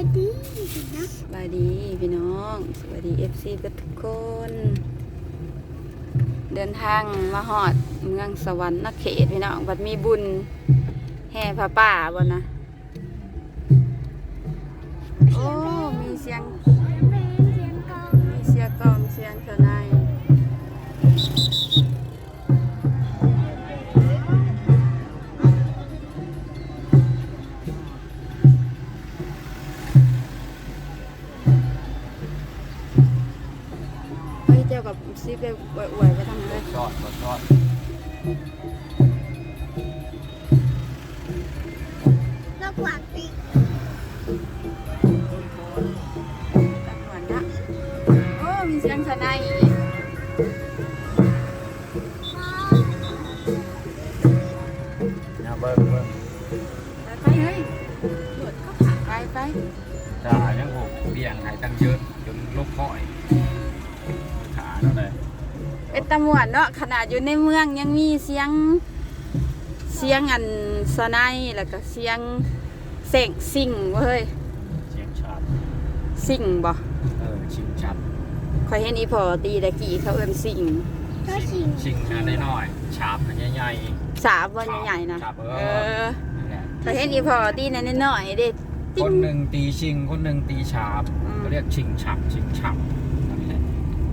ายดีนะสวัสดีพี่น้องสวัสดีเอฟซีทุกคน เดินทางมาหอดเมืองสวรรค์นเขตพี่น้องบัดมีบุญแห่พระป่าบ่นะโอ้มีเสียงมีเสียงกองมีเสียงกองเสียงเท่าในเนกหวานปีตักหวนนะโอ้ มีเสียงสนายอีกเนี่ยเบิ้งเบิ้งไปเฮ้ยหลดเข้าขาไปไปจ่ายังหกเบี่ยงหายตั้งเยอะจนลูกพ่อยขาเท่าไหร่เป็นตำรวจเนาะขนาดอยู่ในเมืองยังมีเสียงเสียงอันสนายแล้วก็เสียง เสียงสิ่งเว้ยเสียงชัดสิ่งบ่เออชิงชัดคอยเห็นอีพอตีตะกี้เขาเอิ้นสิ่งก็ชิงชิงอันน้อยๆฉาบอันใหญ่ สาบวันใหญ่ๆนะครับเอเอออๆนั่นแหละคอยเห็นอีพอตีนั่นน้อยๆเด็ดคนหนึ่งตีชิง คนหนึ่งตีฉาบอืมเขาเรียกชิงฉับชิงฉับนั่นแหละ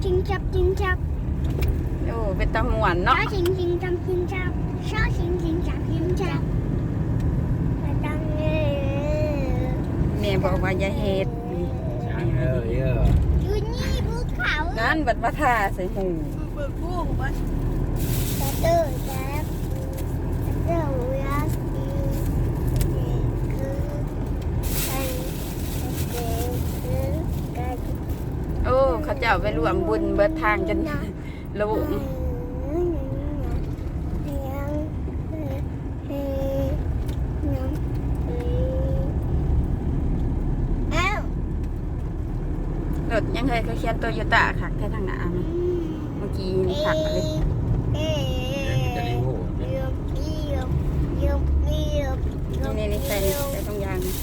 ชิงจับชิงจับโอ้เป็นตำรวจชอเนาะชิงชิงจับชิงจับชอชิงชิงจับชิงจับมาดังเออ แม่บอกว่าอย่าเฮ็ดนี่ช่างเออเยอะอยู่นี่ภูเขานั่นบัดว่าท่าใส่หูตะเตอร์แจ๊บตะเตอร์ยักษ์ดีคือไอ้เด็กคือกันโอ้เขาเจ้าไปรวมบุญเบิดทางจนโลุง อ้าว รถยัง เคยเขาเขียนโตโยต้าขักแค่ทางหน้าเมื่อกี้นี่ขักเลย เอ๊ะ จะรีโว เยียบเยียบเยียบเยียบ นี่นี่นี่ใส่นี่ใส่ตรงยางนี่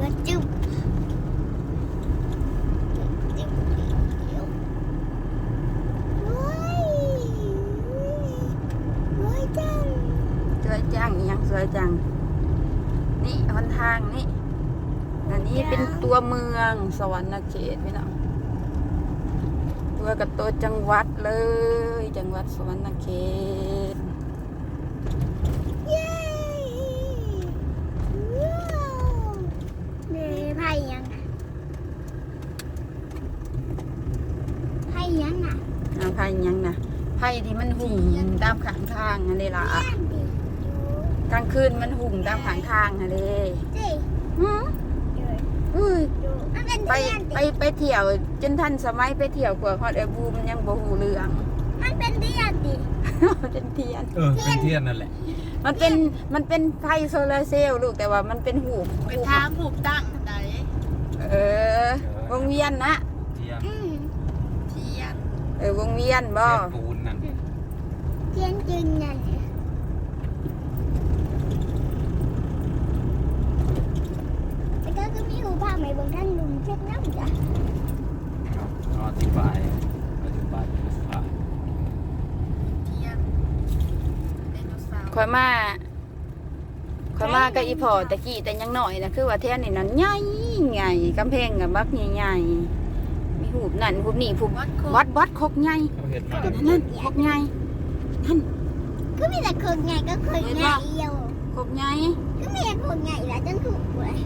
วัดจุ๊บจุ๊บจุ๊บโอ้ยโอ้ยจัง สวย จังยังสวยจัง นี่หนทางนี่อันนี้เป็นตัวเมืองสวรรค์เขตพี่น้องตัวกับตัวจังหวัดเลย จังหวัดสวรรค์เขตเย้ว้าวนี่ไพ่ยังอะไพ่ยังอะอาไผ่ยังนะไผ่ที่มันหุ่มตามข้างทางอันนี้ล่ะเยี่ยมดิดู กลางคืนมันหุ่มตามข้างทางอันนี้สิหือดูอุ้ยดูมันเป็นไปเทียนไปดิไปเที่ยวจนทันสมัยไปเที่ยวกว่าฮอดไอบูมันยังบ่ฮู้เรื่องมันเป็นเทียนดิเป็นเทียนเออเป็นเทียนนั่นแหละ มันเป็นมันเป็นไฟโซลาร์เซลล์ลูกแต่ว่ามันเป็นหูบไปทางผูกตั้งทันใดเออวงเวียนนะเทียนอืมเทียนเออวงเวียนบ่เทียนปูนนั่นเทียนจริงนั่นเนี่ยแล้วก็ก็มีหูผ้าไหมบาง ท่านลุงเช็ดน้ำจ้ะเอาอธิบายอธิบายอธิบายเทียนไดโนเสาร์คอยมาคอยมากับอีพ่อตะกี้แต่ยังน้อยนะคือว่าแท้นี่นั่นใหญ่ใหญ่กำแพงกับบักใหญ่ๆมีหูบนั่นหูบนี่หูบวัดโควัดวัดคกใหญ่เขาเห็นมานั่นนั่นคกใหญ่ก็มีแต่คนใหญ่ก็คนใหญ่เดียวคกใหญ่ก็มีแต่คนใหญ่แหละจนถูกเลย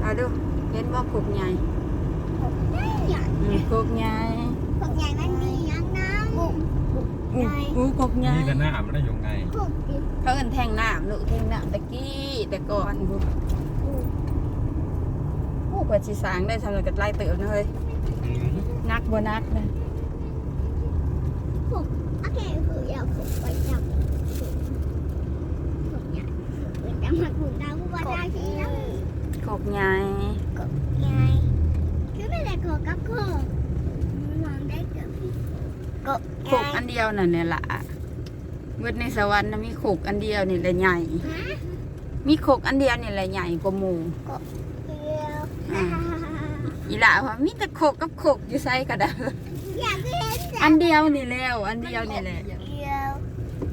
เอาดูเห็นบ่คกใหญ่ ใหญ่ใหญ่อืมคกใหญ่คนใหญ่มันมีน้ำน้ำบุก อู้อู้คกใหญ่นี่ก็หน้ามันได้ยังไงบุกดิเขาเอิ้นแทงน้ำลูกแทงน้ำตะกี้แต่ก่อนบุโอ้กว่าสิสร้างได้ทำอะไรกับไล่เติบนะเฮ้ยอืมนักบ่นักนะบุกโอเคคืออยากบุกไปจับบุกใหญ่บุกไปจับมาบุกดาวว่าได้ที่นั่นคกใหญ่ ใหญ่ ก็โกมองได้เกือบพี่โกโอันเดียวน่ะเนี่ยละเวทในสวรรค์นะมีโขกอันเดียวนี่แหละใหญ่ มีโขกอันเดียวนี่แหละใหญ่กว่าหมูอีหล่าว่ามีแต่โขกกับโขกอยู่ไซกระดาอันเดียวนี่แล้วอันเดียวนี่แหละ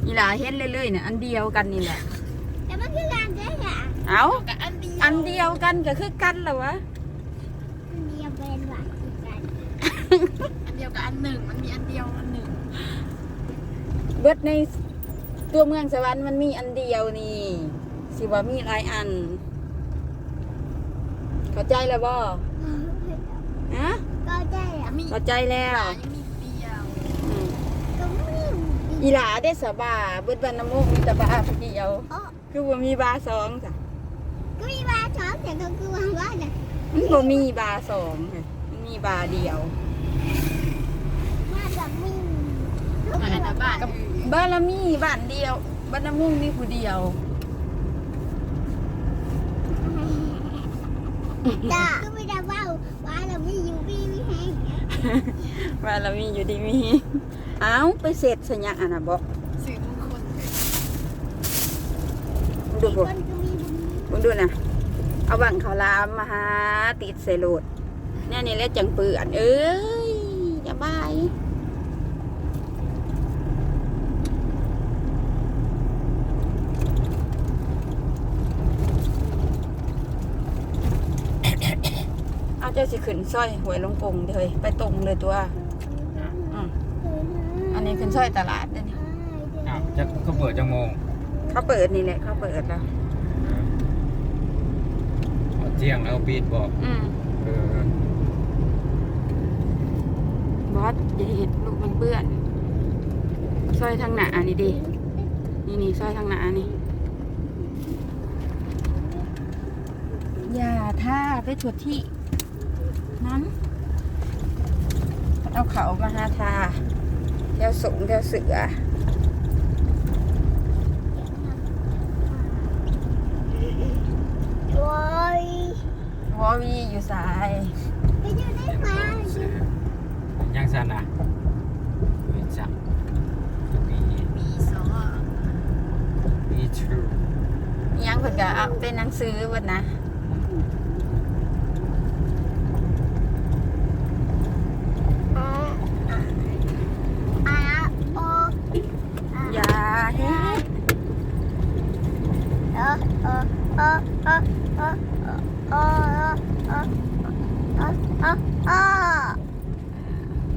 อีหล่าเห็นเรื่อยๆเนี่ยอันเดียวกันนี่แหละแต่มันคือการเด้อเอาอันเดียวกันก็คือกันเหรอวะ อันเดียวกับอันหนึ่งมันมีอันเดียวอันหนึ่งเบิดในตัวเมืองสวรรค์มันมีอันเดียวนี่สิว่ามีหลายอัน เข้าใจแล้วบ่ฮะ Coi đây มั à? นมีเข้าใจแล้วยังมีเดียวอืม Cũng yêu อีหลาได้สบาเบิดบันน้ำมุกมีแต่บาผู้เดียว Ồ คือว่ามีบาสองจ้ะ Cứ đi ba chó thì con cứ ăn quá nè มันบ่มีบาสองค่ะมันมีบาเดียว มาอันละบ้านบ้านละมีบ้านเดียวบ้านน้ำมุกมีผู้เดียว Dạ Cứ bây giờ vào Ba là mình dùng đi với hàng บ้านละมีอยู่ดีมีเอ้าไปเสร็จสัญญาอันน่ะบ่สื่อมงคลดูบ่ Con cứ đi bùm มึงดูนะเอาบังเขาวหลามมาหาติดใส่โหลดเนี่ยนี่แหละจังเปื่อนเอ้ยอย่าบายเอาเจ้าสิขึ้นสร้อยหวยลงกงเด้อเฮ้ยไปตรงเลยตัวอืมอันนี้ขึ้นสร้อยตลาดเด้อนี่อ้าวจะเขาเปิดจังโมงเขาเปิดนี่แหละเขาเปิดแล้วเอาเที่ยงแล้วปิดบอกอืมเออบอสอย่าเห็นลูกมันเปื้อนสร้อยทางหนานี่ดินี่นี่สร้อยทางหนานี่อย่าท่าไปถั่วที่ นั้นเอาเขามาหาทาเที่ยวสูงเที่วเสือวอยวอวีอยู่สายไปอยู่ได้ไหมยังสันอะมีจังวีวีสองวีทูยังเพิ่นก็เป็นหนังสือวันนะ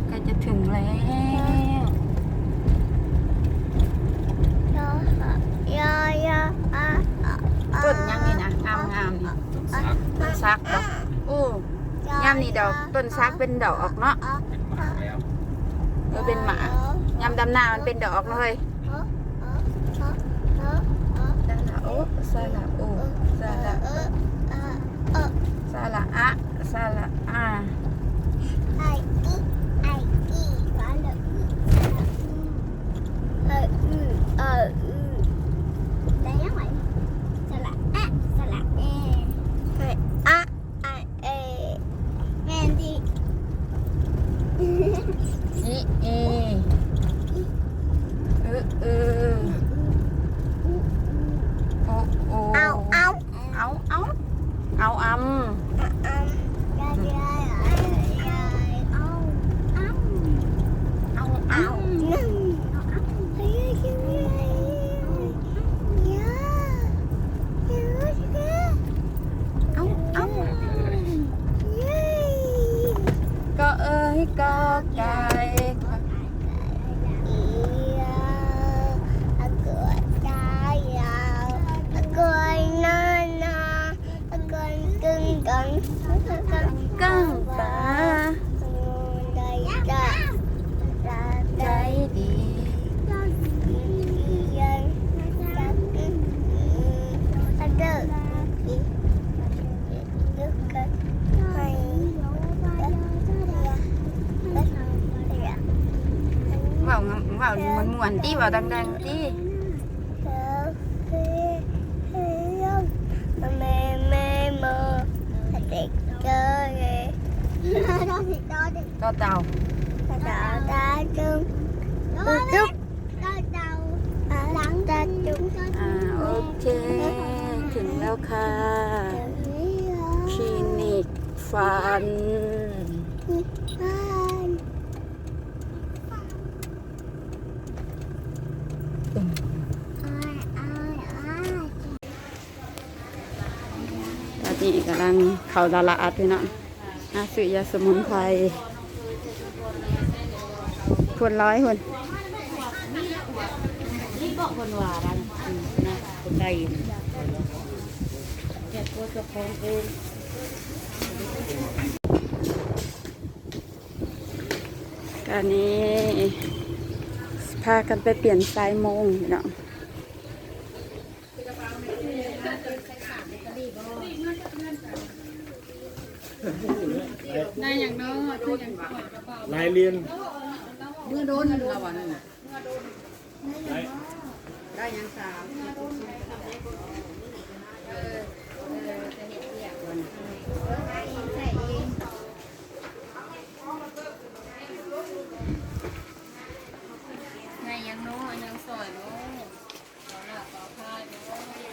ใกล้จะถึงแล้ว Dạ Dạ À ต้นยังนี่นะงามงามๆนี่ซักต้นซักดอกอู้ยามนี่ดอกต้นซักเป็นดอกเนาะเป็นหมาแล้วเออเป็นหมายามดำนามันเป็นดอกเลย o sala o sala sala a sala a. Ay. 家。 มันม่วนๆตี้เบาดังๆตี้ต่อเต่าอ่าโอเค ถึงแล้วค่ะคลินิกฟัน Bye. นนี้กำลังเข้าตลาดพี่น้องหาซื้อยาสมุนไพรคนร้อยคนนี่บอกคนว่าร้านนะคนใดแกโคตรจะคงเองการนี้พากันไปเปลี่ยนสายมงพี่น้อง นายอย่างน้อยคืออย่างก่อนกระเป๋าลายเรียนเมื่อโดนเราอะนั่นน่ะลายได้ยังสามนายอย่างสวยน้อยอย่างสอยน้อย